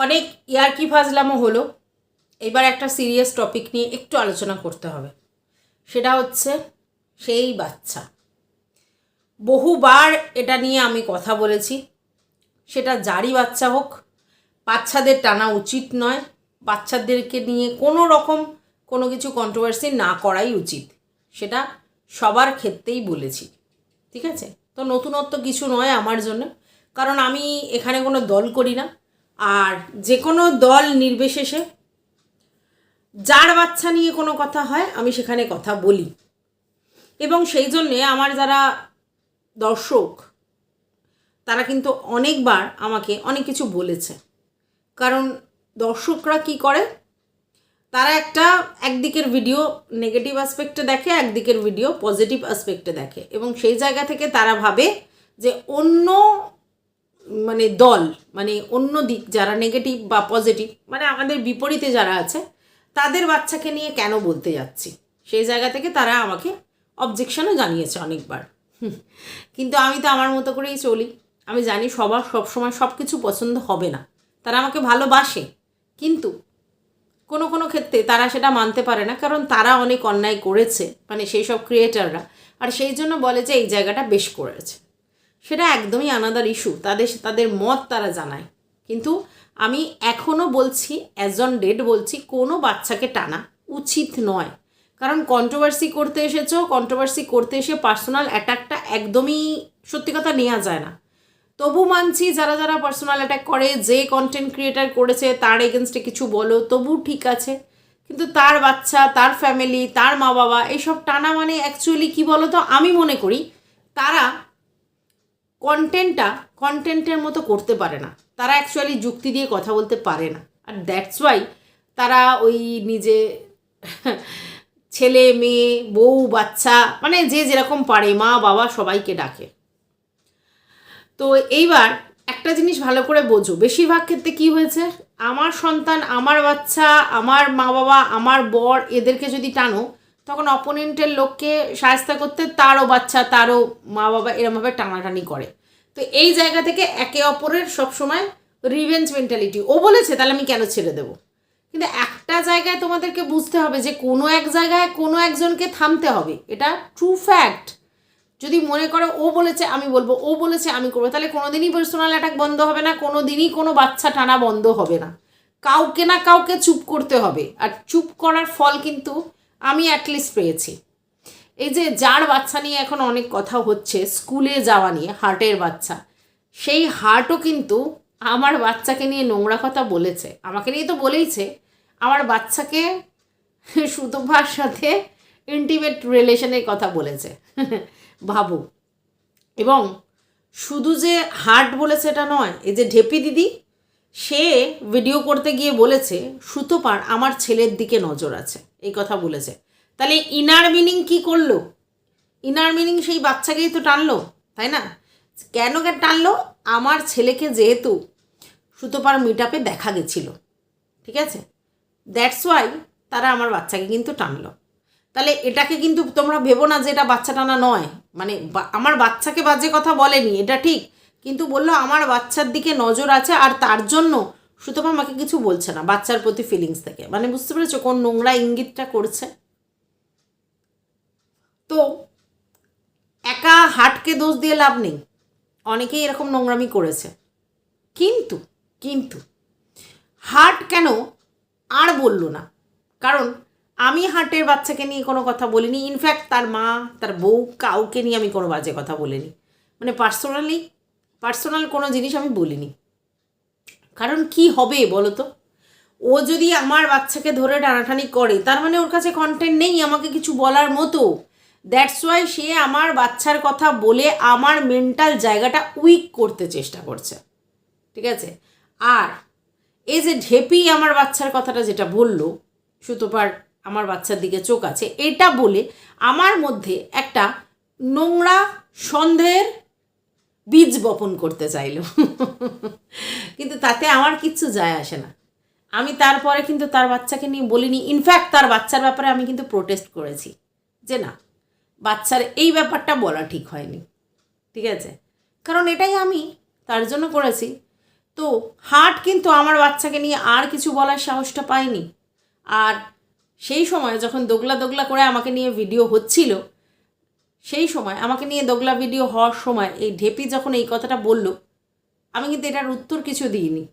অনেক ইয়ার্কি ফাজলামও হলো? এবার একটা সিরিয়াস টপিক নিয়ে একটু আলোচনা করতে হবে। সেটা হচ্ছে সেই বাচ্চা। বহুবার এটা নিয়ে আমি কথা বলেছি। সেটা যারই বাচ্চা হোক, বাচ্চাদের টানা উচিত নয়। বাচ্চাদেরকে নিয়ে কোনো রকম কোনো কিছু কন্ট্রোভার্সি না করাই উচিত। সেটা সবার ক্ষেত্রেই বলেছি। ঠিক আছে? তো নতুনত্ব কিছু নয় আমার জন্য। কারণ আমি এখানে কোনো দল করি না। আর যে কোনো দল নির্বিশেষে, যার বাচ্চা নিয়ে কোনো কথা হয়, আমি সেখানে কথা বলি। এবং সেই জন্যে আমার যারা দর্শক, তারা কিন্তু অনেকবার আমাকে অনেক কিছু বলেছে। কারণ দর্শকরা কি করে? তারা একটা একদিকের ভিডিও নেগেটিভ অ্যাসপেক্টে দেখে, একদিকের ভিডিও পজিটিভ অ্যাসপেক্টে দেখে। এবং সেই জায়গা থেকে তারা ভাবে যে অন্য মানে দল মানে অন্য দিক যারা নেগেটিভ বা পজিটিভ মানে আমাদের বিপরীতে যারা আছে, তাদের বাচ্চাকে নিয়ে কেন বলতে যাচ্ছি? সেই জায়গা থেকে তারা আমাকে অবজেকশনও জানিয়েছে অনেকবার। কিন্তু আমি তো আমার মতো করেই চলি। আমি জানি সবার সবসময় সব কিছু পছন্দ হবে না। তারা আমাকে ভালোবাসে। কিন্তু কোনো কোনো ক্ষেত্রে তারা সেটা মানতে পারে না। কারণ তারা অনেক অন্যায় করেছে মানে সেই সব ক্রিয়েটাররা আর সেই জন্য বলে যে এই জায়গাটা বেশ করেছে। সেটা একদমই আনাদার ইস্যু তাদের তাদের মত তারা জানায়। কিন্তু আমি এখনও বলছি অ্যাজ অন ডেট বলছি, কোনো বাচ্চাকে টানা উচিত নয়। কারণ কন্ট্রোভার্সি করতে এসেছ কন্ট্রোভার্সি করতে এসে পার্সোনাল অ্যাটাকটা একদমই সত্যি কথা নেওয়া যায় না। তবু মানছি যারা যারা পার্সোনাল অ্যাটাক করে, যে কন্টেন্ট ক্রিয়েটার করেছে, তার এগেনস্টে কিছু বলো, তবু ঠিক আছে। কিন্তু তার বাচ্চা, তার ফ্যামিলি তার মা বাবা এইসব টানা মানে অ্যাকচুয়ালি কী বলো তো আমি মনে করি, তারা কন্টেন্টটা কন্টেন্টের মতো করতে পারে না। তারা অ্যাকচুয়ালি যুক্তি দিয়ে কথা বলতে পারে না। আর দ্যাটস ওয়াই তারা ওই নিজে ছেলে, মেয়ে, বউ, বাচ্চা মানে যে যেরকম পারে, মা, বাবা সবাইকে ডাকে। তো এইবার একটা জিনিস ভালো করে বোঝো। বেশিরভাগ ক্ষেত্রে কি হয়েছে? আমার সন্তান, আমার বাচ্চা, আমার মা বাবা আমার বর এদেরকে যদি টানো তখন অপোনেন্টের লোককে সাহায্য করতে তারও বাচ্চা, তারও মা বাবা এরমভাবে টানাটানি করে। তো এই জায়গা থেকে একে অপরের সবসময় রিভেঞ্জ মেন্টালিটি ও বলেছে, তাহলে আমি কেন ছেড়ে দেবো? কিন্তু একটা জায়গায় তোমাদেরকে বুঝতে হবে যে কোনো এক জায়গায় কোনো একজনকে থামতে হবে। এটা ট্রু ফ্যাক্ট যদি মনে করো ও বলেছে, আমি বলব। ও বলেছে, আমি করব। তাহলে কোনোদিনই পার্সোনাল অ্যাটাক বন্ধ হবে না কোনো দিনই কোনো বাচ্চা টানা বন্ধ হবে না। কাউকে না কাউকে চুপ করতে হবে। আর চুপ করার ফল কিন্তু আমি অ্যাটলিস্ট পেয়েছি। এই যে যার বাচ্চা নিয়ে এখন অনেক কথা হচ্ছে স্কুলে যাওয়া নিয়ে হার্টের বাচ্চা, সেই হার্টও কিন্তু আমার বাচ্চাকে নিয়ে নোংরা কথা বলেছে। আমাকে নিয়ে তো বলেইছে, আমার বাচ্চাকে সুতোভার সাথে ইন্টিমেট রিলেশনের কথা বলেছে। ভাবু। এবং শুধু যে হার্ট বলেছে এটা নয়, এই যে ঢেপি দিদি, সে ভিডিও করতে গিয়ে বলেছে, সুতোপার, আমার ছেলের দিকে নজর আছে। এই কথা বলেছে। তাহলে ইনার মিনিং কি করল? ইনার মিনিং সেই বাচ্চাকেই তো টানলো, তাই না? কেন কে টানলো? আমার ছেলেকে যেহেতু সুতোপার মিট আপে দেখা গেছিল, ঠিক আছে? দ্যাটস ওয়াই তারা আমার বাচ্চাকে কিন্তু টানলো। তাহলে এটাকে কিন্তু তোমরা ভেবো না যে এটা বাচ্চা টানা নয়। মানে আমার বাচ্চাকে বাজে কথা বলেনি, এটা ঠিক। কিন্তু বলল আমার বাচ্চার দিকে নজর আছে আর তার জন্য সুতরাং আমাকে কিছু বলছে না, বাচ্চার প্রতি ফিলিংস থেকে। মানে বুঝতে পেরেছ কোন নোংরা ইঙ্গিতটা করছে? তো একা হাটকে দোষ দিয়ে লাভ নেই। অনেকেই এরকম নোংরামি করেছে। কিন্তু কিন্তু হার্ট কেন আর বলল না? কারণ আমি হার্টের বাচ্চাকে নিয়ে কোনো কথা বলিনি। ইনফ্যাক্ট তার মা, তার বউ কাউকে নিয়ে আমি কোনো বাজে কথা বলিনি। মানে পার্সোনালি পার্সোনাল কোনো জিনিস আমি বলিনি। কারণ কি হবে বলো তো? ও যদি আমার বাচ্চাকে ধরে টানাটানি করে, তার মানে ওর কাছে কন্টেন্ট নেই আমাকে কিছু বলার মতো। দ্যাটস ওয়াই সে আমার বাচ্চার কথা বলে আমার মেন্টাল জায়গাটা উইক করতে চেষ্টা করছে। ঠিক আছে? আর এই যে ঢেপি আমার বাচ্চার কথাটা যেটা বলল, সুতোপার আমার বাচ্চার দিকে চোখ আছে, এটা বলে আমার মধ্যে একটা নোংরা সন্দেহের বীজ বপন করতে চাইলো। কিন্তু তাতে আমার কিচ্ছু যায় আসে না। আমি তারপরে কিন্তু তার বাচ্চাকে নিয়ে বলিনি। ইনফ্যাক্ট তার বাচ্চার ব্যাপারে আমি কিন্তু প্রোটেস্ট করেছি যে না, বাচ্চার এই ব্যাপারটা বলা ঠিক হয়নি। ঠিক আছে? কারণ এটাই আমি তার জন্য করেছি। তো হার্ট কিন্তু আমার বাচ্চাকে নিয়ে আর কিছু বলার সাহসটা পায়নি। আর সেই সময় যখন দোগলা দোগলা করে আমাকে নিয়ে ভিডিও হচ্ছিল সেই সময়, আমাকে নিয়ে দোগলা ভিডিও হওয়ার সময় এই ঢেপি যখন এই কথাটা বলল, আমি কিন্তু এটার উত্তর কিছু দিইনি।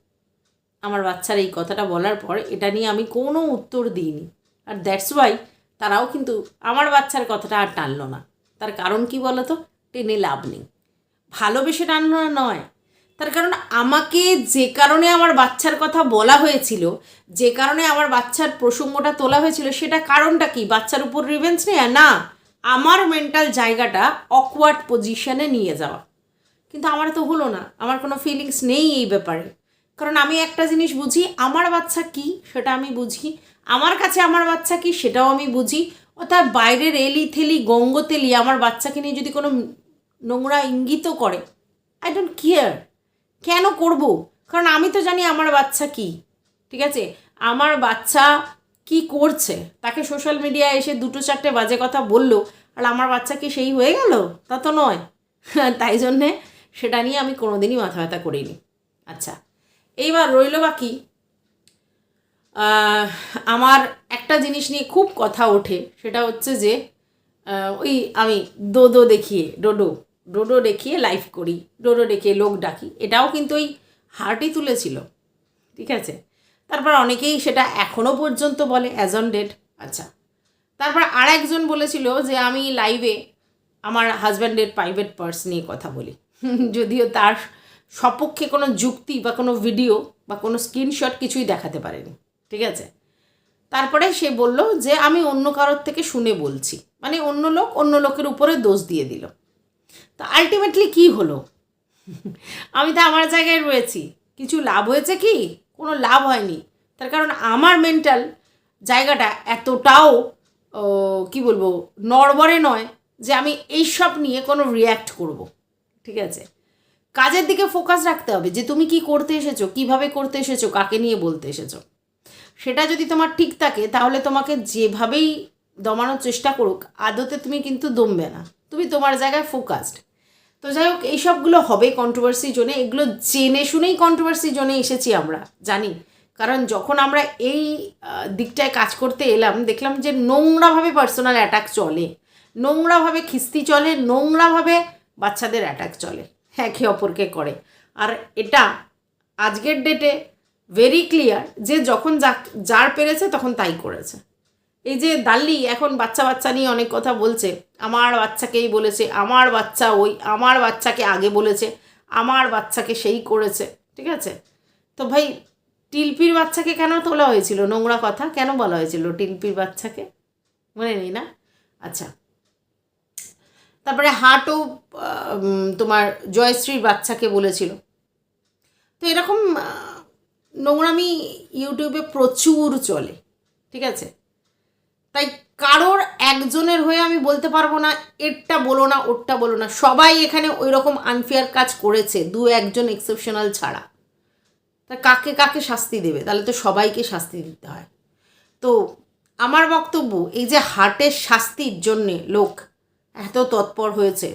আমার বাচ্চার এই কথাটা বলার পর এটা নিয়ে আমি কোনো উত্তর দিইনি। আর দ্যাটস ওয়াই তারাও কিন্তু আমার বাচ্চার কথাটা আর টানলো না। তার কারণ কি বলো তো টেনে লাভ নেই। ভালোবেসে টানলো না নয়। তার কারণ আমাকে যে কারণে আমার বাচ্চার কথা বলা হয়েছিল, যে কারণে আমার বাচ্চার প্রসঙ্গটা তোলা হয়েছিল, সেটা কারণটা কি? বাচ্চার উপর রিভেঞ্জ নেয়া? না। আমার মেন্টাল জায়গাটা অকওয়ার্ড পজিশনে নিয়ে যাওয়া। কিন্তু আমার তো হলো না। আমার কোনো ফিলিংস নেই এই ব্যাপারে। কারণ আমি একটা জিনিস বুঝি, আমার বাচ্চা কি সেটা আমি বুঝি, আমার কাছে আমার বাচ্চা কি সেটাও আমি বুঝি অর্থাৎ বাইরের এলি থেলি গঙ্গতেলি আমার বাচ্চাকে নিয়ে যদি কোনো নোংরা ইঙ্গিতও করে আই ডোন্ট কেয়ার কেন করব? কারণ আমি তো জানি আমার বাচ্চা কি, ঠিক আছে? আমার বাচ্চা কি করছে? তাকে সোশ্যাল মিডিয়ায় এসে দুটো চারটে বাজে কথা বলল, আর আমার বাচ্চা কি সেই হয়ে গেল? তা তো নয়। তাই জন্যে সেটা নিয়ে আমি কোনোদিনই মাথা ব্যথা করিনি। আচ্ছা এইবার রইল বাকি। আমার একটা জিনিস নিয়ে খুব কথা ওঠে, সেটা হচ্ছে যে ওই আমি দোদো দেখিয়ে, ডোডো ডোডো দেখিয়ে লাইভ করি, ডোডো দেখিয়ে লোক ডাকি, এটাও কিন্তু ওই হার্টই তুলেছিল। ঠিক আছে? তারপর অনেকেই সেটা এখনও পর্যন্ত বলে অ্যাজ অন ডেট আচ্ছা। তারপর আর একজন বলেছিল যে আমি লাইভে আমার হাজব্যান্ডের প্রাইভেট পার্স নিয়ে কথা বলি। যদিও তার সপক্ষে কোনো যুক্তি বা কোনো ভিডিও বা কোনো স্ক্রিনশট কিছুই দেখাতে পারেনি। ঠিক আছে? তারপরে সে বলল যে আমি অন্য কারোর থেকে শুনে বলছি। মানে অন্য লোক অন্য লোকের উপরে দোষ দিয়ে দিল। তা আলটিমেটলি কি হলো? আমি তো আমার জায়গায় রয়েছি। কিছু লাভ হয়েছে কি? কোনো লাভ হয়নি। তার কারণ আমার মেন্টাল জায়গাটা এতটাও কি বলব, নড়বড়ে নয় যে আমি এইসব নিয়ে কোনো রিয়্যাক্ট করব। ঠিক আছে? কাজের দিকে ফোকাস রাখতে হবে যে তুমি কি করতে এসেছ, কীভাবে করতে এসেছ, কাকে নিয়ে বলতে এসেছ। সেটা যদি তোমার ঠিক থাকে, তাহলে তোমাকে যেভাবেই দমানোর চেষ্টা করুক, আদতে তুমি কিন্তু দমবে না। তুমি তোমার জায়গায় ফোকাসড তো যাই হোক এইসবগুলো হবে কন্ট্রোভার্সি জোনে। এগুলো জেনে শুনেই কন্ট্রোভার্সি জোনে এসেছি আমরা, জানি। কারণ যখন আমরা এই দিকটায় কাজ করতে এলাম, দেখলাম যে নোংরাভাবে পার্সোনাল অ্যাটাক চলে। নোংরাভাবে খিস্তি চলে, নোংরাভাবে বাচ্চাদের অ্যাটাক চলে, একে অপরকে করে। আর এটা আজকের ডেটে ভেরি ক্লিয়ার যে যখন যা, যার পেরেছে তখন তাই করেছে। এই যে দাল্লি এখন বাচ্চা বাচ্চা নিয়ে অনেক কথা বলছে। আমার বাচ্চাকেই বলেছে, আমার বাচ্চা ওই, আমার বাচ্চাকে আগে বলেছে, আমার বাচ্চাকে সেই করেছে, ঠিক আছে? তো ভাই, টিলপির বাচ্চাকে কেন তোলা হয়েছিল? নোংরা কথা কেন বলা হয়েছিল টিলপির বাচ্চাকে? মনে নেই না? আচ্ছা। তারপরে হাটও তোমার জয়শ্রীর বাচ্চাকে বলেছিল। তো এরকম নোংরামি ইউটিউবে প্রচুর চলে, ঠিক আছে? তাই কারোর একজনের হয়ে আমি বলতে পারব না, এরটা বলো না, ওরটা বলো না। সবাই এখানে ওই রকম আনফেয়ার কাজ করেছে, দু একজন এক্সেপশনাল ছাড়া। তা কাকে কাকে শাস্তি দেবে? তাহলে তো সবাইকে শাস্তি দিতে হয়। তো আমার বক্তব্য, এই যে হার্টের শাস্তির জন্যে লোক এত তৎপর হয়েছে,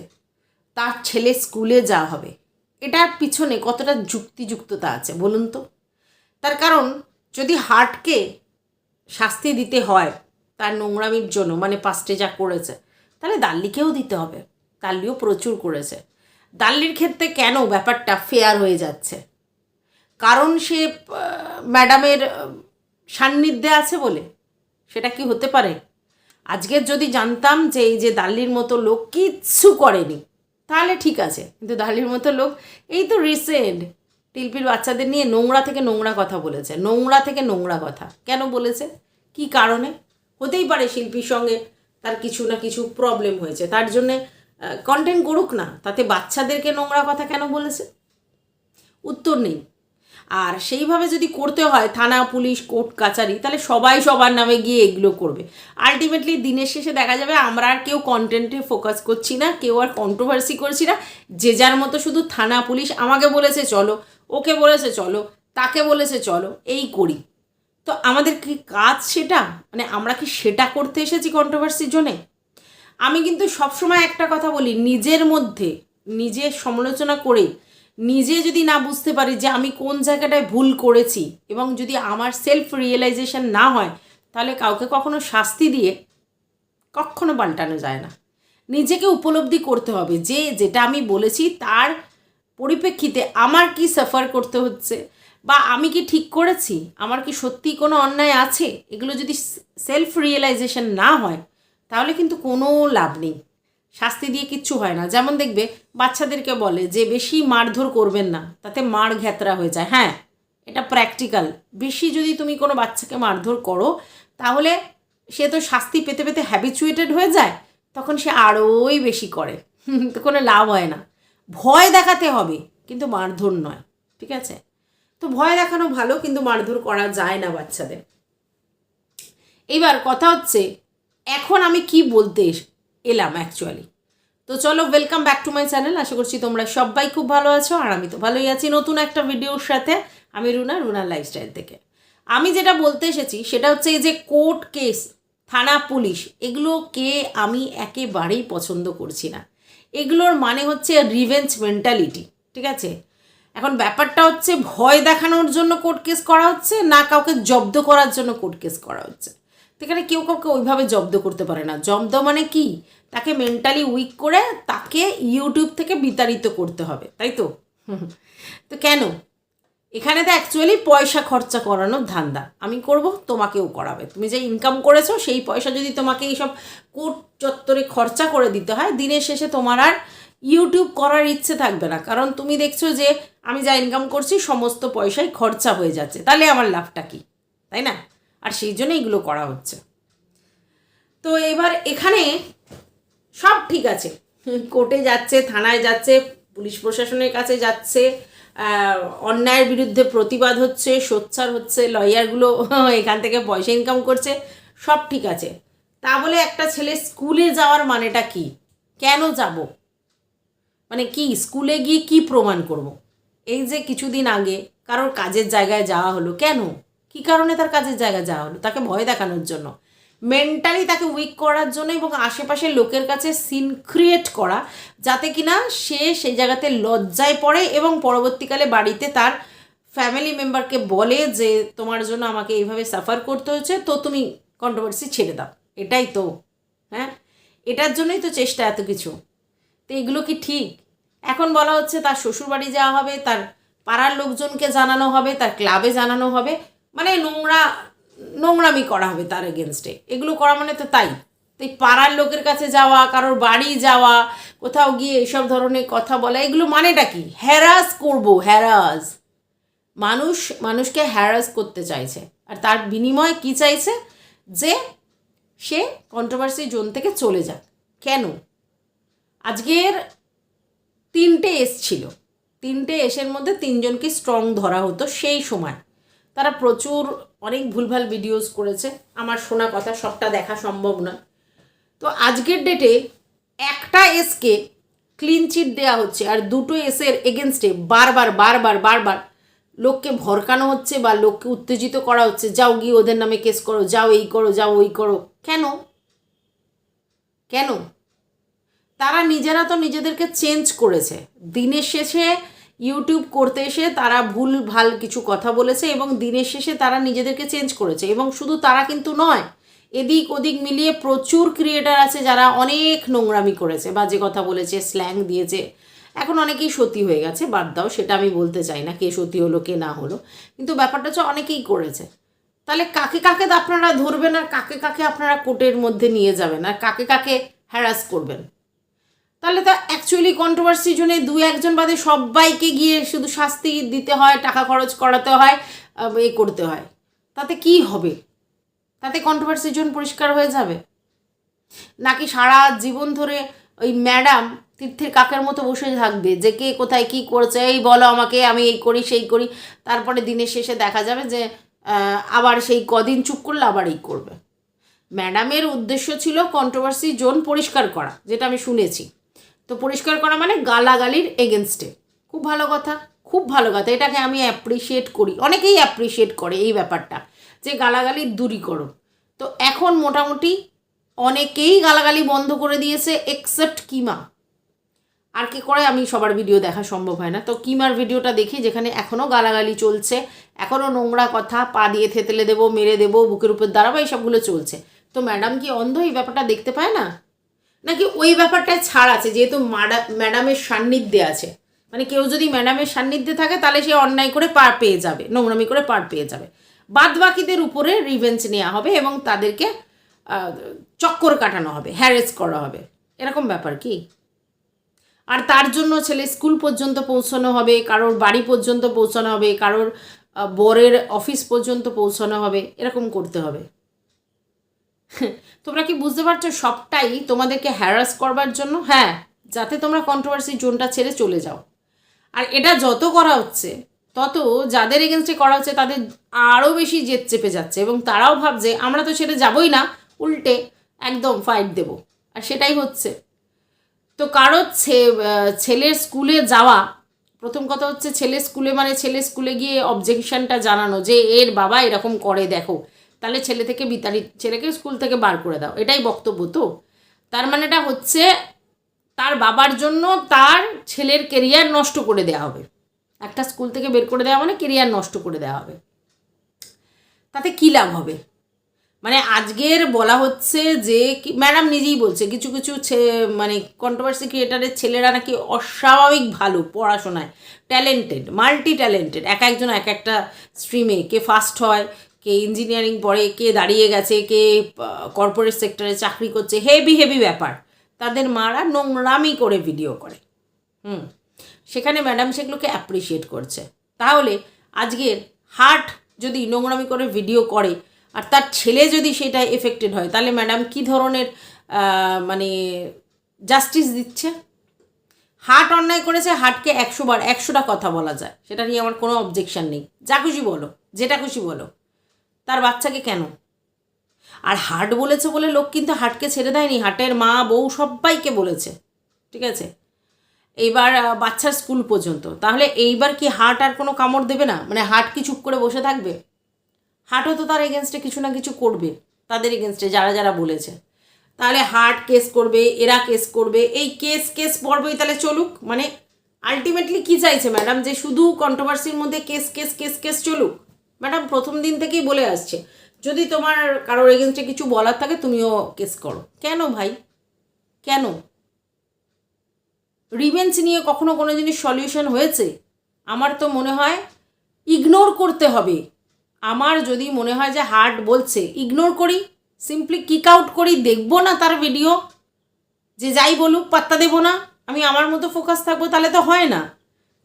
তার ছেলে স্কুলে যাওয়া হবে, এটার পিছনে কতটা যুক্তিযুক্ততা আছে বলুন তো? তার কারণ, যদি হার্টকে শাস্তি দিতে হয় তার নোংরামির জন্য মানে পাস্টে যা করেছে, তাহলে দাল্লিকেও দিতে হবে। দাল্লিও প্রচুর করেছে। দাল্লির ক্ষেত্রে কেন ব্যাপারটা ফেয়ার হয়ে যাচ্ছে? কারণ সে ম্যাডামের সান্নিধ্যে আছে বলে? সেটা কি হতে পারে? আজকের যদি জানতাম যে এই যে দাল্লির মতো লোক কিচ্ছু করেনি, তাহলে ঠিক আছে। কিন্তু দাল্লির মতো লোক, এই তো রিসেন্ট টিলপির বাচ্চাদের নিয়ে নোংরা থেকে নোংরা কথা বলেছে। নোংরা থেকে নোংরা কথা। কেন বলেছে? কি কারণে? হতেই পারে শিল্পীর সঙ্গে তার কিছু না কিছু প্রবলেম হয়েছে। তার জন্যে কন্টেন্ট করুক না, তাতে বাচ্চাদেরকে নোংরা কথা কেন বলেছে? উত্তর নেই। আর সেইভাবে যদি করতে হয়, থানা, পুলিশ, কোর্ট, কাচারি, তাহলে সবাই সবার নামে গিয়ে এগুলো করবে। আলটিমেটলি দিনের শেষে দেখা যাবে আমরা আর কেউ কন্টেন্টে ফোকাস করছি না, কেউ আর কন্ট্রোভার্সি করছি না। যে যার মতো শুধু থানা, পুলিশ আমাকে বলেছে চলো, ওকে বলেছে চলো, তাকে বলেছে চলো, এই করি। তো আমাদের কি কাজ সেটা? মানে আমরা কি সেটা করতে এসেছি কন্ট্রোভার্সির জন্যে? আমি কিন্তু সবসময় একটা কথা বলি, নিজের মধ্যে নিজের সমালোচনা করে নিজে যদি না বুঝতে পারি যে আমি কোন জায়গাটায় ভুল করেছি এবং যদি আমার সেলফ রিয়েলাইজেশন না হয়, তাহলে কাউকে কখনো শাস্তি দিয়ে কখনো পাল্টানো যায় না। নিজেকে উপলব্ধি করতে হবে যে যেটা আমি বলেছি তার পরিপ্রেক্ষিতে আমার কি সাফার করতে হচ্ছে বা আমি কি ঠিক করেছি? আমার কি সত্যি কোনো অন্যায় আছে? এগুলো যদি সেলফ রিয়েলাইজেশন না হয়, তাহলে কিন্তু কোনো লাভ নেই। শাস্তি দিয়ে কিচ্ছু হয় না। যেমন দেখবে, বাচ্চাদেরকে বলে যে বেশি মারধর করবেন না, তাতে মার ঘেতরা হয়ে যায়। হ্যাঁ এটা প্র্যাকটিক্যাল বেশি যদি তুমি কোনো বাচ্চাকে মারধর করো, তাহলে সে তো শাস্তি পেতে পেতে হ্যাবিচুয়েটেড হয়ে যায়, তখন সে আরোই বেশি করে। তো কোনো লাভ হয় না। ভয় দেখাতে হবে, কিন্তু মারধর নয়। ঠিক আছে? তো ভয় দেখানো ভালো, কিন্তু মারধর করা যায় না বাচ্চাদের। এবার কথা হচ্ছে, এখন আমি কি বলতে এলাম অ্যাকচুয়ালি তো চলো welcome back to my channel আশা করছি তোমরা সবাই খুব ভালো আছো, আর আমি তো ভালোই আছি নতুন একটা ভিডিওর সাথে, আমি রুনা রুনা লাইফস্টাইল থেকে। আমি যেটা বলতে এসেছি, সেটা হচ্ছে এই যে কোর্ট কেস থানা পুলিশ, এগুলোকে আমি একেবারেই পছন্দ করছি না। এগুলোর মানে হচ্ছে রিভেঞ্জ মেন্টালিটি ঠিক আছে? এখন ব্যাপারটা হচ্ছে ভয় দেখানোর জন্য কোর্ট কেস করা হচ্ছে, না কাউকে জব্দ করার জন্য কোর্ট কেস করা হচ্ছে? তো এখানে কেউ কাউকে ওইভাবে জব্দ করতে পারে না। জব্দ মানে কি? তাকে মেন্টালি উইক করে তাকে ইউটিউব থেকে বিতাড়িত করতে হবে, তাই তো? তো কেন? এখানে তো অ্যাকচুয়ালি পয়সা খরচা করানোর ধান্দা। আমি করব, তোমাকেও করাবে। তুমি যে ইনকাম করেছ, সেই পয়সা যদি তোমাকে এইসব কোর্ট চত্বরে খরচা করে দিতে হয়, দিনের শেষে তোমার আর ইউটিউব করার ইচ্ছে থাকবে না। কারণ তুমি দেখছ যে আমি যা ইনকাম করছি, সমস্ত পয়সাই খরচা হয়ে যাচ্ছে। তাহলে আমার লাভটা কি? তাই না? আর সেই জন্য এগুলো করা হচ্ছে। তো এবার এখানে সব ঠিক আছে। কোর্টে যাচ্ছে, থানায় যাচ্ছে, পুলিশ প্রশাসনের কাছে যাচ্ছে অন্যায়ের বিরুদ্ধে প্রতিবাদ হচ্ছে, সোচ্চার হচ্ছে, লয়ারগুলো এখান থেকে পয়সা ইনকাম করছে, সব ঠিক আছে। তা বলে একটা ছেলে স্কুলে যাওয়ার মানেটা কি? কেন যাব? মানে কি, স্কুলে গিয়ে কি প্রমাণ করব। এই যে কিছুদিন আগে কারোর কাজের জায়গায় যাওয়া হলো, কেন? কি কারণে তার কাজের জায়গায় যাওয়া হলো? তাকে ভয় দেখানোর জন্য। মেন্টালি তাকে উইক করার জন্য এবং আশেপাশের লোকের কাছে সিন ক্রিয়েট করা, যাতে কিনা সে সেই জায়গাতে লজ্জায় পড়ে এবং পরবর্তীকালে বাড়িতে তার ফ্যামিলি মেম্বারকে বলে যে, তোমার জন্য আমাকে এইভাবে সাফার করতে হচ্ছে তো তুমি কন্ট্রোভার্সি ছেড়ে দাও। এটাই তো হ্যাঁ? এটার জন্যই তো চেষ্টা এত কিছু। তো এগুলো কি ঠিক? এখন বলা হচ্ছে তার শ্বশুরবাড়ি যাওয়া হবে, তার পাড়ার লোকজনকে জানানো হবে, তার ক্লাবে জানানো হবে। মানে নোংরা, নোংরামি করা হবে তার এগেনস্টে এগুলো করা মানে তো তাই। তো এই পাড়ার লোকের কাছে যাওয়া, কারোর বাড়ি যাওয়া, কোথাও গিয়ে এসব ধরনের কথা বলা, এগুলো মানেটা কি? হ্যারাস করব হ্যারাস মানুষ, মানুষকে হ্যারাস করতে চাইছে। আর তার বিনিময়ে কি চাইছে? যে সে কন্ট্রোভার্সি জোন থেকে চলে যাক। কেন? আজকের তিনটে এস ছিল। তিনটে এসের মধ্যে তিনজনকে স্ট্রং ধরা হতো সেই সময়। তারা প্রচুর অনেক ভুলভাল ভিডিওস করেছে। আমার শোনা কথা, সবটা দেখা সম্ভব না তো আজকের ডেটে একটা এসকে ক্লিন চিট দেওয়া হচ্ছে আর দুটো এসের এগেনস্টে বারবার বারবার বারবার লোককে ভরকানো হচ্ছে বা লোককে উত্তেজিত করা হচ্ছে, যাও গিয়ে ওদের নামে কেস করো, যাও এই করো, যাও ওই করো। কেন? কেন? তারা নিজেরা তো নিজেদেরকে চেঞ্জ করেছে। দিনের শেষে ইউটিউব করতে এসে তারা ভুল, ভালো কিছু কথা বলেছে এবং দিনের শেষে তারা নিজেদেরকে চেঞ্জ করেছে এবং শুধু তারা কিন্তু নয়, এদিক ওদিক মিলিয়ে প্রচুর ক্রিয়েটার আছে যারা অনেক নোংরামি করেছে বাজে কথা বলেছে স্ল্যাং দিয়েছে। এখন অনেকেই সতী হয়ে গেছে, বাদ দাও, সেটা আমি বলতে চাই না কে সতী হলো, কে না হলো। কিন্তু ব্যাপারটা হচ্ছে অনেকেই করেছে। তাহলে কাকে কাকে আপনারা ধরবেন আর কাকে কাকে আপনারা কোর্টের মধ্যে নিয়ে যাবেন আর কাকে কাকে হ্যারাস করবেন? তাহলে তো অ্যাকচুয়ালি কন্ট্রোভার্সি জন্য দু একজন বাদে সবাইকে গিয়ে শুধু শাস্তি দিতে হয়, টাকা খরচ করাতে হয় এ করতে হয়। তাতে কি হবে? তাতে কন্ট্রোভার্সি জোন পরিষ্কার হয়ে যাবে? নাকি সারা জীবন ধরে ওই ম্যাডাম তীর্থের কাকের মতো বসে থাকবে? যে কে কোথায় কি করছে? এই বলো আমাকে, আমি এই করি, সেই করি। তারপরে দিনের শেষে দেখা যাবে যে আবার সেই কদিন চুপ করলে আবার এই করবে। ম্যাডামের উদ্দেশ্য ছিল কন্ট্রোভার্সি জোন পরিষ্কার করা, যেটা আমি শুনেছি। তো পরিষ্কার করা মানে গালাগালির এগেনস্টে খুব ভালো কথা, খুব ভালো কথা। এটাকে আমি অ্যাপ্রিসিয়েট করি। অনেকেই অ্যাপ্রিসিয়েট করে এই ব্যাপারটা, যে গালাগালির দূরীকরণ। তো এখন মোটামুটি অনেকেই গালাগালি বন্ধ করে দিয়েছে এক্সেপ্ট কিমা। আর কি করে আমি সবার ভিডিও দেখা সম্ভব হয় না। তো কিমার ভিডিওটা দেখি, যেখানে এখনও গালাগালি চলছে এখনও নোংরা কথা, পা দিয়ে থেতলে দেবো, মেরে দেবো, বুকের উপর দাঁড়াবো, এইসবগুলো চলছে। তো ম্যাডাম কি অন্ধ? এই ব্যাপারটা দেখতে পায় না? নাকি ওই ব্যাপারটায় ছাড় আছে? যেহেতু ম্যাডামের সান্নিধ্যে আছে। মানে কেউ যদি ম্যাডামের সান্নিধ্যে থাকে, তাহলে সে অন্যায় করে পার পেয়ে যাবে, নোংরামি করে পার পেয়ে যাবে। বাদ বাকিদের উপরে রিভেঞ্জ নেওয়া হবে এবং তাদেরকে চক্কর কাটানো হবে হ্যারেস করা হবে। এরকম ব্যাপার কি? আর তার জন্য ছেলে স্কুল পর্যন্ত পৌঁছানো হবে, কারোর বাড়ি পর্যন্ত পৌঁছানো হবে, কারোর বরের অফিস পর্যন্ত পৌঁছানো হবে, এরকম করতে হবে। তোমরা কি বুঝতে পারছ সবটাই তোমাদেরকে হ্যারাস করবার জন্য? হ্যাঁ যাতে তোমরা কন্ট্রোভার্সি জোনটা ছেড়ে চলে যাও। আর এটা যত করা হচ্ছে, তত যাদের এগেনস্টে করা হচ্ছে তাদের আরও বেশি জেদ চেপে যাচ্ছে এবং তারাও ভাবছে, আমরা তো ছেড়ে যাবই না, উল্টে একদম ফাইট দেব। আর সেটাই হচ্ছে। তো কারও ছেলের স্কুলে যাওয়া, প্রথম কথা হচ্ছে ছেলে স্কুলে মানে ছেলে স্কুলে গিয়ে অবজেকশনটা জানানো যে, এর বাবা এরকম করে, দেখো। তাহলে ছেলে থেকে বিতাড়িত ছেলেকে স্কুল থেকে বার করে দাও। এটাই বক্তব্য তো। তার মানেটা হচ্ছে তার বাবার জন্য তার ছেলের কেরিয়ার নষ্ট করে দেওয়া হবে। একটা স্কুল থেকে বের করে দেওয়া মানে কেরিয়ার নষ্ট করে দেওয়া হবে। তাতে কী লাভ হবে? মানে আজকের বলা হচ্ছে যে ম্যাডাম নিজেই বলছে, কিছু কিছু মানে কন্ট্রোভার্সি ক্রিয়েটারের ছেলেরা নাকি অস্বাভাবিক ভালো পড়াশোনায় ট্যালেন্টেড মাল্টি ট্যালেন্টেড এক একজন এক একটা স্ট্রিমে কে ফার্স্ট হয় কে ইঞ্জিনিয়ারিং পড়ে, কে দাঁড়িয়ে গেছে, কে কর্পোরেট সেক্টরে চাকরি করছে হেভি হেভি ব্যাপার। তাদের মারা নোংরামি করে ভিডিও করে। হুম। সেখানে ম্যাডাম সেগুলোকে অ্যাপ্রিসিয়েট করছে। তাহলে আজকের হার্ট যদি নোংরামি করে ভিডিও করে, আর তার ছেলে যদি সেটা এফেক্টেড হয়, তাহলে ম্যাডাম কী ধরনের মানে জাস্টিস দিচ্ছে? হার্ট অন্যায় করেছে হার্টকে একশো বার, একশোটা কথা বলা যায়। সেটা নিয়ে আমার কোনো অবজেকশান নেই। যা খুশি বলো, যেটা খুশি বলো। তার বাচ্চাকে কেন? আর হার্ট বলেছে বলে লোক কিন্তু হাটকে ছেড়ে দেয়নি। হাটের মা, বউ সবাইকে বলেছে। ঠিক আছে? এইবার বাচ্চার স্কুল পর্যন্ত। তাহলে এইবার কি হাট আর কোনো কামড় দেবে না? মানে হাট কি চুপ করে বসে থাকবে? হাটও তো তার এগেনস্টে কিছু না কিছু করবে। তাদের এগেনস্টে যারা যারা বলেছে। তাহলে হার্ট কেস করবে, এরা কেস করবে। এই কেস কেস পর্বই তাহলে চলুক। মানে আলটিমেটলি কি চাইছে ম্যাডাম যে শুধু কন্ট্রোভার্সির মধ্যে কেস কেস কেস কেস চলুক? ম্যাডাম, প্রথম দিন থেকেই বলে আসছে। যদি তোমার কারোর এগেনস্টে কিছু বলার থাকে, তুমিও কেস করো। কেন ভাই? কেন? রিভেঞ্জ নিয়ে কখনো কোনো জিনিস সলিউশন হয়েছে? আমার তো মনে হয় ইগনোর করতে হবে। আমার যদি মনে হয় যে হার্ট বলছে ইগনোর করি সিম্পলি কিক আউট করি, দেখব না তার ভিডিও যে যাই বলুক, পাত্তা দেবো না। আমি আমার মতো ফোকাস থাকব, তাহলে তো হয় না।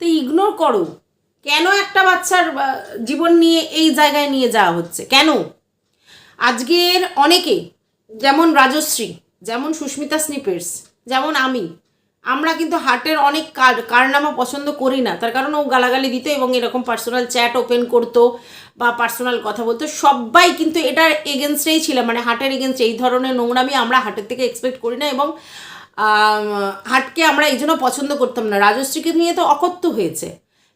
তো ইগনোর করো। কেন একটা বাচ্চার জীবন নিয়ে এই জায়গায় নিয়ে যাওয়া হচ্ছে? কেন? আজকের অনেকে, যেমন রাজশ্রী, যেমন সুস্মিতা স্নিপেটস যেমন আমি, আমরা কিন্তু হার্টের অনেক কার কারনামা পছন্দ করি না। তার কারণ ও গালাগালি দিত এবং এরকম পার্সোনাল চ্যাট ওপেন করতো বা পার্সোনাল কথা বলতো। সবাই কিন্তু এটার এগেনস্টেই ছিল মানে হার্টের এগেনস্ট এই ধরনের নোংরামি আমরা হার্টের থেকে এক্সপেক্ট করি না এবং হার্টকে আমরা এই জন্য পছন্দ করতাম না। রাজশ্রীকে নিয়ে তো অকথ্য হয়েছে।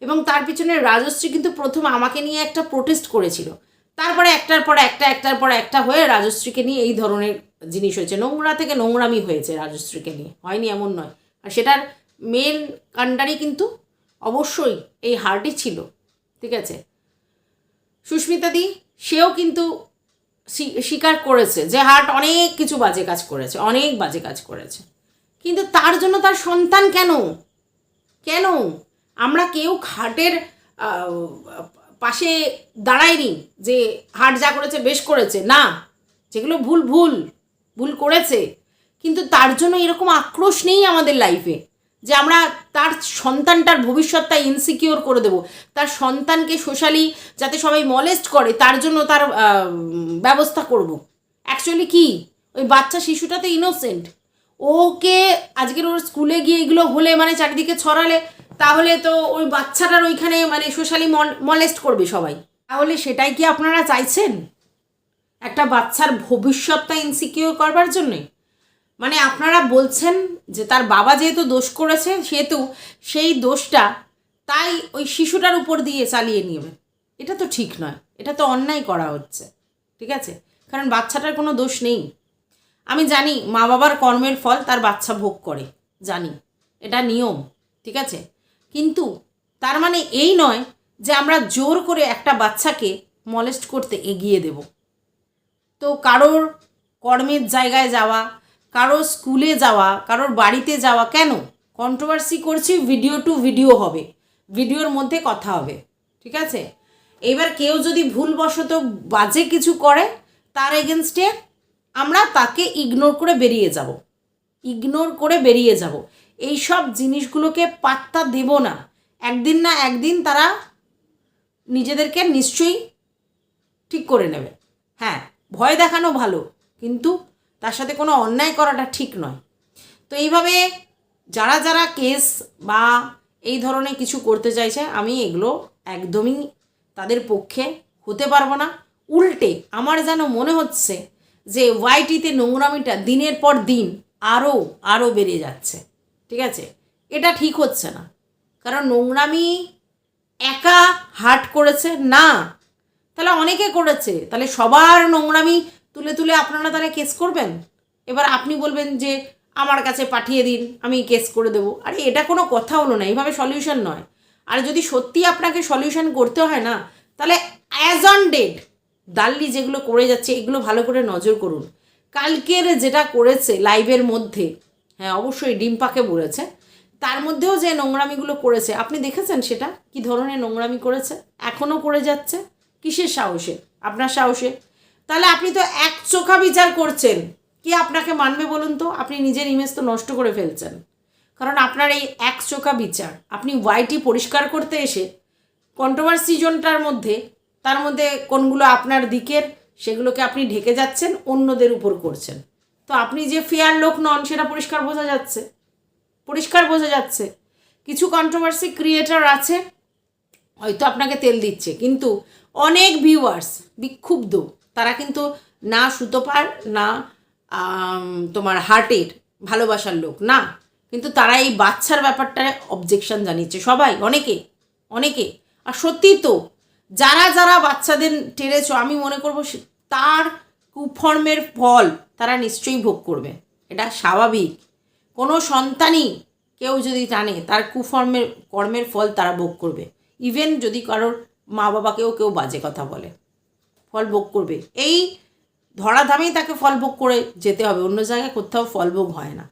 এবং তার পিছনে রাজশ্রী কিন্তু প্রথম আমাকে নিয়ে একটা প্রোটেস্ট করেছিল। তারপরে একটার পর একটা, একটার পর একটা হয়ে রাজশ্রীকে নিয়ে এই ধরনের জিনিস হয়েছে। নোংরা থেকে নোংরামি হয়েছে রাজশ্রীকে নিয়ে। হয়নি এমন নয়। আর সেটার মেন কাণ্ডারি কিন্তু অবশ্যই এই হার্টই ছিল। ঠিক আছে? সুস্মিতা দি, সেও কিন্তু স্বীকার করেছে যে হার্ট অনেক কিছু বাজে কাজ করেছে, অনেক বাজে কাজ করেছে। কিন্তু তার জন্য তার সন্তান কেন? কেন? আমরা কেউ হার্টের পাশে দাঁড়াইনি যে হার্ট যা করেছে বেশ করেছে। না, যেগুলো ভুল ভুল ভুল করেছে। কিন্তু তার জন্য এরকম আক্রোশ নেই আমাদের লাইফে যে আমরা তার সন্তানটার ভবিষ্যৎটা ইনসিকিওর করে দেব। তার সন্তানকে সোশ্যালি যাতে সবাই মলেস্ট করে, তার জন্য তার ব্যবস্থা করব। অ্যাকচুয়ালি কি? ওই বাচ্চা শিশুটা তো ইনোসেন্ট ওকে আজকের ওর স্কুলে গিয়ে এগুলো হলে মানে চারিদিকে ছড়ালে তাহলে তো ওই বাচ্চাটার ওইখানে মানে সোশ্যালি মলেস্ট করবে সবাই। তাহলে সেটাই কি আপনারা চাইছেন? একটা বাচ্চার ভবিষ্যৎটা ইনসিকিউর করবার জন্যে? মানে আপনারা বলছেন যে তার বাবা যেহেতু দোষ করেছে, সেহেতু সেই দোষটা তাই ওই শিশুটার উপর দিয়ে চালিয়ে নেবে। এটা তো ঠিক নয়, এটা তো অন্যায় করা হচ্ছে, ঠিক আছে? কারণ বাচ্চাটার কোনো দোষ নেই। আমি জানি মা বাবার কর্মের ফল তার বাচ্চা ভোগ করে, জানি। এটা নিয়ম, ঠিক আছে? কিন্তু তার মানে এই নয় যে আমরা জোর করে একটা বাচ্চাকে মলেস্ট করতে এগিয়ে দেব। তো কারোর কর্মের জায়গায় যাওয়া, কারোর স্কুলে যাওয়া, কারোর বাড়িতে যাওয়া কেন? কন্ট্রোভার্সি করছি ভিডিও টু ভিডিও হবে। ভিডিওর মধ্যে কথা হবে, ঠিক আছে? এবার কেউ যদি ভুলবশত বাজে কিছু করে, তার এগেনস্টে আমরা তাকে ইগনোর করে বেরিয়ে যাব। ইগনোর করে বেরিয়ে যাব। এই সব জিনিসগুলোকে পাত্তা দেব না। একদিন না একদিন তারা নিজেদেরকে নিশ্চয়ই ঠিক করে নেবে। হ্যাঁ ভয় দেখানো ভালো, কিন্তু তার সাথে কোনো অন্যায় করাটা ঠিক নয়। তো এইভাবে যারা যারা কেস বা এই ধরনের কিছু করতে চাইছে, আমি এগুলো একদমই তাদের পক্ষে হতে পারব না। উল্টে আমার যেন মনে হচ্ছে যে ওয়াইটিতে নোংরামিটা দিনের পর দিন আরও আরও বেড়ে যাচ্ছে। ঠিক আছে? এটা ঠিক হচ্ছে না। কারণ নোংরামি একা হার্ট করেছে? না। তাহলে অনেকে করেছে। তাহলে সবার নোংরামি তুলে তুলে আপনারা তাহলে কেস করবেন? এবার আপনি বলবেন যে, আমার কাছে পাঠিয়ে দিন, আমি কেস করে দেবো। আরে, এটা কোনো কথা হলো না। এইভাবে সলিউশন নয়। আর যদি সত্যি আপনাকে সলিউশন করতে হয় না, তাহলে অ্যাজ অন ডেট দাল্লি যেগুলো করে যাচ্ছে, এগুলো ভালো করে নজর করুন। কালকের যেটা করেছে লাইভের মধ্যে হ্যাঁ অবশ্যই ডিম্পাকে বলেছে তার মধ্যেও যে নোংরামিগুলো করেছে, আপনি দেখেছেন সেটা? কি ধরনের নোংরামি করেছে? এখনও করে যাচ্ছে? কিসের সাহসে? আপনার সাহসে? তাহলে আপনি তো এক চোখা বিচার করছেন। কি আপনাকে মানবে বলুন তো? আপনি নিজের ইমেজ তো নষ্ট করে ফেলছেন। কারণ আপনার এই এক চোখা বিচার, আপনি ওয়াইটি পরিষ্কার করতে এসে কন্ট্রোভার্সি জোনটার মধ্যে, তার মধ্যে কোনগুলো আপনার দিকের, সেগুলোকে আপনি ঢেকে যাচ্ছেন, অন্যদের উপর করছেন। তো আপনি যে ফেয়ার লোক নন, সেটা পরিষ্কার বোঝা যাচ্ছে। পরিষ্কার বোঝা যাচ্ছে। কিছু কন্ট্রোভার্সি ক্রিয়েটার আছে, হয়তো আপনাকে তেল দিচ্ছে, কিন্তু অনেক ভিউয়ার্স বিক্ষুব্ধ, তারা কিন্তু না সুতোপার, না তোমার হার্টের ভালোবাসার লোক, না। কিন্তু তারা এই বাচ্চার ব্যাপারটায় অবজেকশন জানিয়েছে, সবাই, অনেকে অনেকে। আর সত্যিই তো, যারা যারা বাচ্চাদের টেরেছ, আমি মনে করব তার কুফর্মের ফল তারা নিশ্চয়ই ভোগ করবে। এটা স্বাভাবিক। কোনো সন্তানই কেউ যদি টানে তার কুফর্মের কর্মের ফল তারা ভোগ করবে। ইভেন যদি কারোর মা বাবাকেও কেউ বাজে কথা বলে, ফল ভোগ করবে। এই ধরাধামেই তাকে ফল ভোগ করে যেতে হবে। অন্য জায়গায় কোথাও ফল ভোগ হয় না।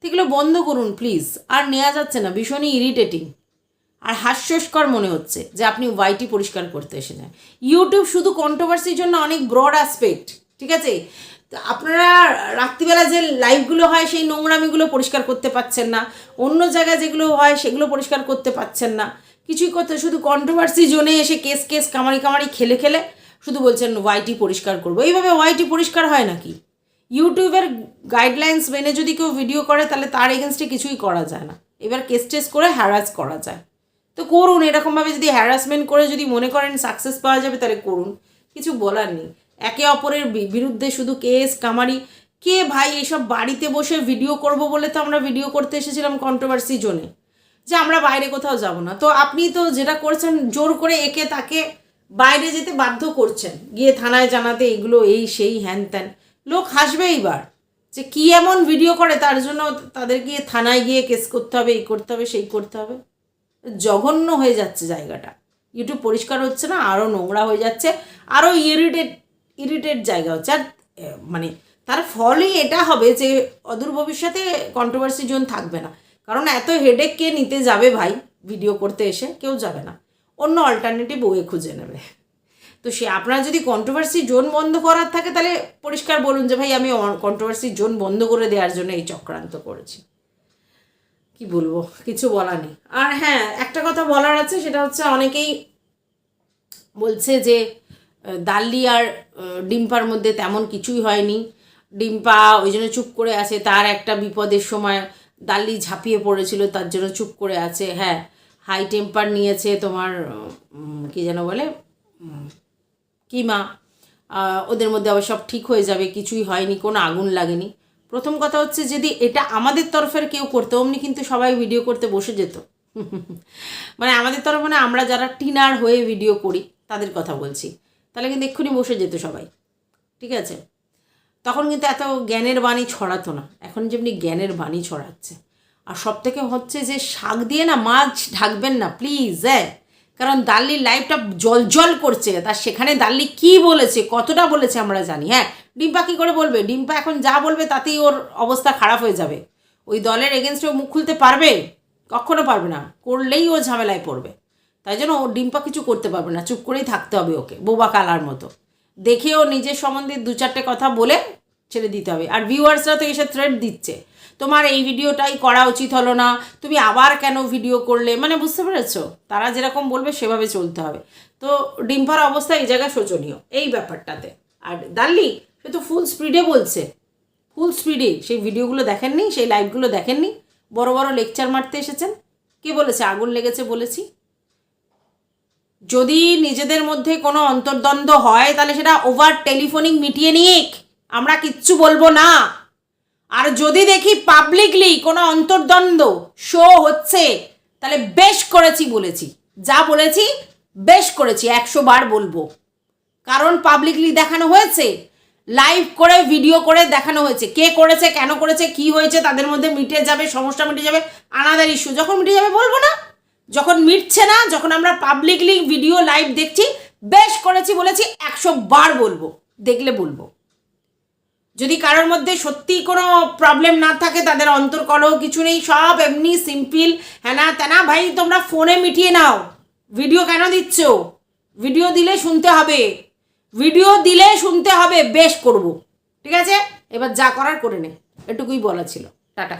তো এগুলো বন্ধ করুন প্লিজ আর নেওয়া যাচ্ছে না। ভীষণই ইরিটেটিং আর হাস্যস্কর মনে হচ্ছে যে আপনি ওয়াইটি পরিষ্কার করতে এসেছেন। ইউটিউব শুধু কন্ট্রোভার্সির জন্য অনেক ব্রড অ্যাসপেক্ট ঠিক আছে? আপনারা রাত্রিবেলা যে লাইভগুলো হয়, সেই নোংরামিগুলো পরিষ্কার করতে পারছেন না। অন্য জায়গায় যেগুলো হয়, সেগুলো পরিষ্কার করতে পারছেন না। কিছুই করতে, শুধু কন্ট্রোভার্সি জোনে এসে কেস কেস কামারি কামারি, খেলে খেলে শুধু বলছেন ওয়াইটি পরিষ্কার করব। এইভাবে ওয়াইটি পরিষ্কার হয় নাকি? ইউটিউবের গাইডলাইন্স মেনে যদি কেউ ভিডিও করে, তাহলে তার এগেনস্টে কিছুই করা যায় না। এবার কেস টেস করে হ্যারাস করা যায়। তো করুন, এরকমভাবে যদি হ্যারাসমেন্ট করে যদি মনে করেন সাকসেস পাওয়া যাবে, তাহলে করুন। কিছু বলার নেই। একে অপরের বিরুদ্ধে শুধু কেস, কামারি। কে ভাই এসব বাড়িতে বসে ভিডিও করব বলে তো আমরা ভিডিও করতে এসেছিলাম কন্ট্রোভার্সি জোনে। যে আমরা বাইরে কোথাও যাব না। তো আপনি তো যেটা করছেন, জোর করে একে তাকে বাইরে যেতে বাধ্য করছেন। গিয়ে থানায় জানাতে এগুলো এই সেই হ্যান ত্যান। লোক হাসবে এইবার যে কি এমন ভিডিও করে, তার জন্য তাদের গিয়ে থানায় গিয়ে কেস করতে হবে, এই করতে হবে, সেই করতে হবে। জঘন্য হয়ে যাচ্ছে জায়গাটা। ইউটিউব পরিষ্কার হচ্ছে না আরও নোংরা হয়ে যাচ্ছে। আরও ইরিটেট ইরিটেট জায়গা হচ্ছে। আর মানে তার ফলই এটা হবে যে অদূর ভবিষ্যতে কন্ট্রোভার্সি জোন থাকবে না। কারণ এত হেডেক কে নিতে যাবে ভাই ভিডিও করতে এসে, কেউ যাবে না। অন্য অল্টারনেটিভ ওয়ে খুঁজে নেবে। তো সে, আপনার যদি কন্ট্রোভার্সি জোন বন্ধ করার থাকে, তাহলে পরিষ্কার বলুন যে ভাই, আমি কন্ট্রোভার্সি জোন বন্ধ করে দেওয়ার জন্য এই চক্রান্ত করেছি। কি বলব? কিছু বলার নেই। আর হ্যাঁ একটা কথা বলার আছে, সেটা হচ্ছে অনেকেই বলছে যে দাল্লি আর ডিম্পার মধ্যে তেমন কিছুই হয়নি। ডিম্পা ওই জন্য চুপ করে আছে, তার একটা বিপদের সময় দাল্লি ঝাঁপিয়ে পড়েছিল, তার জন্য চুপ করে আছে। হ্যাঁ হাই টেম্পার নিয়েছে তোমার কি যেন বলে কিমা। ওদের মধ্যে আবার সব ঠিক হয়ে যাবে, কিছুই হয়নি, কোনো আগুন লাগেনি। প্রথম কথা হচ্ছে, যদি এটা আমাদের তরফের কেউ করতো, অমনি কিন্তু সবাই ভিডিও করতে বসে যেত। মানে আমাদের তরফ মানে আমরা যারা টিনার হয়ে ভিডিও করি, তাদের কথা বলছি। তাহলে কিন্তু এক্ষুনি বসে যেত সবাই। ঠিক আছে? তখন কিন্তু এত জ্ঞানের বাণী ছড়াতো না। এখন যেমনি জ্ঞানের বাণী ছড়াচ্ছে। আর সব থেকে হচ্ছে যে শাক দিয়ে না মাছ ঢাকবেন না প্লিজ হ্যাঁ। কারণ দাল্লির লাইফটা জল জল করছে। তার সেখানে দাল্লি কি বলেছে, কতটা বলেছে আমরা জানি হ্যাঁ। ডিম্পা কী করে বলবে? ডিম্পা এখন যা বলবে তাতেই ওর অবস্থা খারাপ হয়ে যাবে। ওই দলের এগেনস্টে ও মুখ খুলতে পারবে? কখনো পারবে না। করলেই ও ঝামেলায় পড়বে। তাই জন্য ও ডিম্পা কিছু করতে পারবে না, চুপ করেই থাকতে হবে ওকে, বোবা কালার মতো। দেখে ও নিজের সম্বন্ধে দু চারটে কথা বলে ছেড়ে দিতে হবে। আর ভিউয়ার্সরা তো এসে থ্রেড দিচ্ছে। তোমার এই ভিডিওটাই করা উচিত হলো না, তুমি আবার কেন ভিডিও করলে? মানে বুঝতে পেরেছ? তারা যেরকম বলবে সেভাবে চলতে হবে। তো ডিম্পার অবস্থা এই জায়গায় শোচনীয়, এই ব্যাপারটাতে। আর দাল্লি, সে তো ফুল স্পিডে বলছে। ফুল স্পিডে সেই ভিডিওগুলো দেখেননি, সেই লাইভগুলো দেখেননি? বড় বড় লেকচার মারতে এসেছেন? কে বলেছে? আগুন লেগেছে বলেছি। যদি নিজেদের মধ্যে কোনো অন্তর্দ্বন্দ্ব হয়, তাহলে সেটা ওভার টেলিফোনিক মিটিয়ে নিক। আমরা কিচ্ছু বলব না। আর যদি দেখি পাবলিকলি কোনো অন্তর্দ্বন্দ্ব শো হচ্ছে, তাহলে বেশ করেছি বলেছি। যা বলেছি, বেশ করেছি, একশো বার বলব। কারণ পাবলিকলি দেখানো হয়েছে লাইভ করে ভিডিও করে দেখানো হয়েছে। কে করেছে, কেন করেছে, কি হয়েছে, তাদের মধ্যে মিটে যাবে, সমস্যা মিটে যাবে আনাদার ইস্যু যখন মিটে যাবে, বলব না। যখন মিটছে না, যখন আমরা পাবলিকলি ভিডিও লাইভ দেখছি, বেশ করেছি বলেছি, একশো বার বলব, দেখলে বলব। যদি কারোর মধ্যে সত্যি কোনো প্রবলেম না থাকে, তাদের অন্তর্কলহ কিছু নেই, সব এমনি সিম্পল হ্যানা ত্যানা। ভাই, তোমরা ফোনে মিটিয়ে নাও। ভিডিও কেন দিচ্ছ? ভিডিও দিলে শুনতে হবে। ভিডিও দিলে শুনতে হবে, বেশ করব। ঠিক আছে? এবার যা করার করে নে। এটুকুই বলা ছিল। টাটা।